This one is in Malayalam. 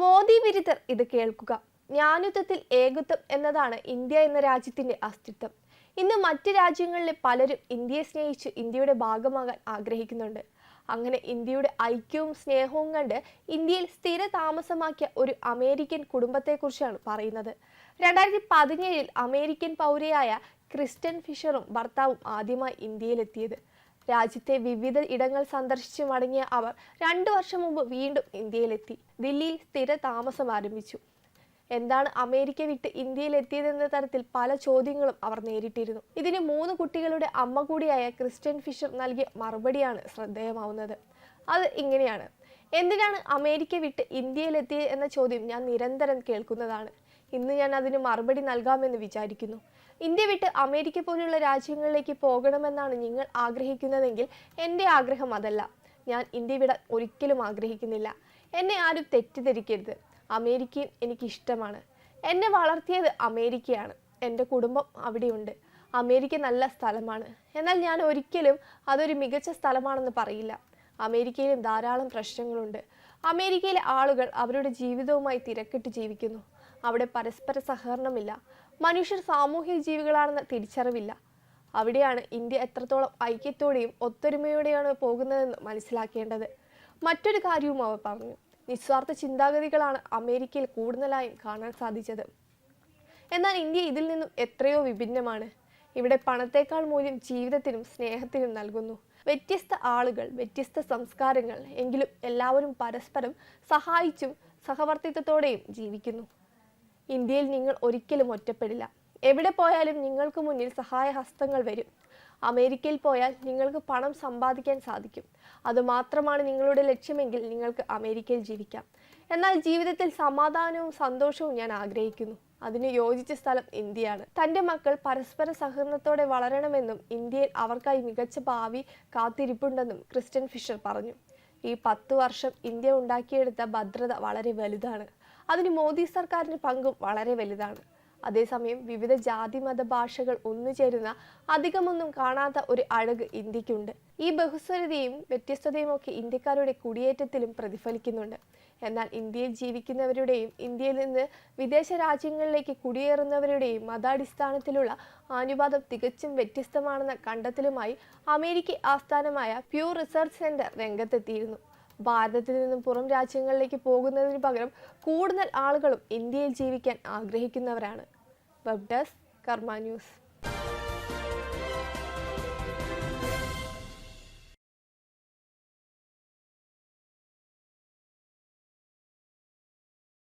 മോദി വിരുദ്ധർ ഇത് കേൾക്കുക. ജ്ഞാനത്വത്തിൽ ഏകത്വം എന്നതാണ് ഇന്ത്യ എന്ന രാജ്യത്തിന്റെ അസ്തിത്വം. ഇന്ന് മറ്റ് രാജ്യങ്ങളിലെ പലരും ഇന്ത്യയെ സ്നേഹിച്ച് ഇന്ത്യയുടെ ഭാഗമാകാൻ ആഗ്രഹിക്കുന്നുണ്ട്. അങ്ങനെ ഇന്ത്യയുടെ ഐക്യവും സ്നേഹവും കണ്ട് ഇന്ത്യയിൽ സ്ഥിര താമസമാക്കിയ ഒരു അമേരിക്കൻ കുടുംബത്തെക്കുറിച്ചാണ് പറയുന്നത്. രണ്ടായിരത്തി പതിനേഴിൽ അമേരിക്കൻ പൗരയായ ക്രിസ്റ്റൻ ഫിഷറും ഭർത്താവും ആദ്യമായി ഇന്ത്യയിലെത്തിയത്. രാജ്യത്തെ വിവിധ ഇടങ്ങൾ സന്ദർശിച്ച് മടങ്ങിയ അവർ രണ്ടു വർഷം മുമ്പ് വീണ്ടും ഇന്ത്യയിലെത്തി. ദില്ലിയിൽ സ്ഥിര താമസം ആരംഭിച്ചു. എന്താണ് അമേരിക്ക വിട്ട് ഇന്ത്യയിൽ എത്തിയതെന്ന തരത്തിൽ പല ചോദ്യങ്ങളും അവർ നേരിട്ടിരുന്നു. ഇതിന് മൂന്ന് കുട്ടികളുടെ അമ്മ കൂടിയായ ക്രിസ്റ്റ്യൻ ഫിഷർ നൽകിയ മറുപടിയാണ് ശ്രദ്ധേയമാവുന്നത്. അത് ഇങ്ങനെയാണ്. എന്തിനാണ് അമേരിക്ക വിട്ട് ഇന്ത്യയിലെത്തിയത് എന്ന ചോദ്യം ഞാൻ നിരന്തരം കേൾക്കുന്നതാണ്. ഇന്ന് ഞാൻ അതിന് മറുപടി നൽകാമെന്ന് വിചാരിക്കുന്നു. ഇന്ത്യ വിട്ട് അമേരിക്ക പോലുള്ള രാജ്യങ്ങളിലേക്ക് പോകണമെന്നാണ് നിങ്ങൾ ആഗ്രഹിക്കുന്നതെങ്കിൽ എന്റെ ആഗ്രഹം അതല്ല. ഞാൻ ഇന്ത്യ വിടാൻ ഒരിക്കലും ആഗ്രഹിക്കുന്നില്ല. എന്നെ ആരും തെറ്റിദ്ധരിക്കരുത്. അമേരിക്കയും എനിക്കിഷ്ടമാണ് എന്നെ വളർത്തിയത് അമേരിക്കയാണ്. എന്റെ കുടുംബം അവിടെയുണ്ട്. അമേരിക്ക നല്ല സ്ഥലമാണ്. എന്നാൽ ഞാൻ ഒരിക്കലും അതൊരു മികച്ച സ്ഥലമാണെന്ന് പറയില്ല. അമേരിക്കയിലും ധാരാളം പ്രശ്നങ്ങളുണ്ട്. അമേരിക്കയിലെ ആളുകൾ അവരുടെ ജീവിതവുമായി തിരക്കിട്ട് ജീവിക്കുന്നു. അവിടെ പരസ്പര സഹകരണമില്ല. മനുഷ്യർ സാമൂഹ്യ ജീവികളാണെന്ന തിരിച്ചറിവില്ല. അവിടെയാണ് ഇന്ത്യ എത്രത്തോളം ഐക്യത്തോടെയും ഒത്തൊരുമയോടെയാണ് പോകുന്നതെന്ന് മനസ്സിലാക്കേണ്ടത്. മറ്റൊരു കാര്യവും അവർ പറഞ്ഞു. നിസ്വാർത്ഥ ചിന്താഗതികളാണ് അമേരിക്കയിൽ കൂടുതലായും കാണാൻ സാധിച്ചത്. എന്നാൽ ഇന്ത്യ ഇതിൽ നിന്നും എത്രയോ വിഭിന്നമാണ്. ഇവിടെ പണത്തേക്കാൾ മൂല്യം ജീവിതത്തിനും സ്നേഹത്തിനും നൽകുന്നു. വ്യത്യസ്ത ആളുകൾ വ്യത്യസ്ത സംസ്കാരങ്ങൾ എങ്കിലും എല്ലാവരും പരസ്പരം സഹായിച്ചും സഹവർത്തിത്വത്തോടെയും ജീവിക്കുന്നു. ഇന്ത്യയിൽ നിങ്ങൾ ഒരിക്കലും ഒറ്റപ്പെടില്ല. എവിടെ പോയാലും നിങ്ങൾക്ക് മുന്നിൽ സഹായഹസ്തങ്ങൾ വരും. അമേരിക്കയിൽ പോയാൽ നിങ്ങൾക്ക് പണം സമ്പാദിക്കാൻ സാധിക്കും. അതുമാത്രമാണ് നിങ്ങളുടെ ലക്ഷ്യമെങ്കിൽ നിങ്ങൾക്ക് അമേരിക്കയിൽ ജീവിക്കാം. എന്നാൽ ജീവിതത്തിൽ സമാധാനവും സന്തോഷവും ഞാൻ ആഗ്രഹിക്കുന്നു. അതിന് യോജിച്ച സ്ഥലം ഇന്ത്യയാണ്. തന്റെ മക്കൾ പരസ്പര സഹകരണത്തോടെ വളരണമെന്നും ഇന്ത്യയിൽ അവർക്കായി മികച്ച ഭാവി കാത്തിരിപ്പുണ്ടെന്നും ക്രിസ്റ്റ്യൻ ഫിഷർ പറഞ്ഞു. ഈ പത്തു വർഷം ഇന്ത്യ ഉണ്ടാക്കിയെടുത്ത ഭദ്രത വളരെ വലുതാണ്. അതിന് മോദി സർക്കാരിന്റെ പങ്കും വളരെ വലുതാണ്. അതേസമയം വിവിധ ജാതി മത ഭാഷകൾ ഒന്നുചേരുന്ന അധികമൊന്നും കാണാത്ത ഒരു അഴക് ഇന്ത്യക്കുണ്ട്. ഈ ബഹുസ്വരതയും വ്യത്യസ്തതയും ഒക്കെ ഇന്ത്യക്കാരുടെ കുടിയേറ്റത്തിലും പ്രതിഫലിക്കുന്നുണ്ട്. എന്നാൽ ഇന്ത്യയിൽ ജീവിക്കുന്നവരുടെയും ഇന്ത്യയിൽ നിന്ന് വിദേശ രാജ്യങ്ങളിലേക്ക് കുടിയേറുന്നവരുടെയും മതാടിസ്ഥാനത്തിലുള്ള അനുപാതം തികച്ചും വ്യത്യസ്തമാണെന്ന കണ്ടെത്തലുമായി അമേരിക്ക ആസ്ഥാനമായ പ്യൂർ റിസർച്ച് സെന്റർ രംഗത്തെത്തിയിരുന്നു. ഭാരതത്തിൽ നിന്നും പുറം രാജ്യങ്ങളിലേക്ക് പോകുന്നതിന് പകരം കൂടുതൽ ആളുകളും ഇന്ത്യയിൽ ജീവിക്കാൻ ആഗ്രഹിക്കുന്നവരാണ്. Web desk Karma news.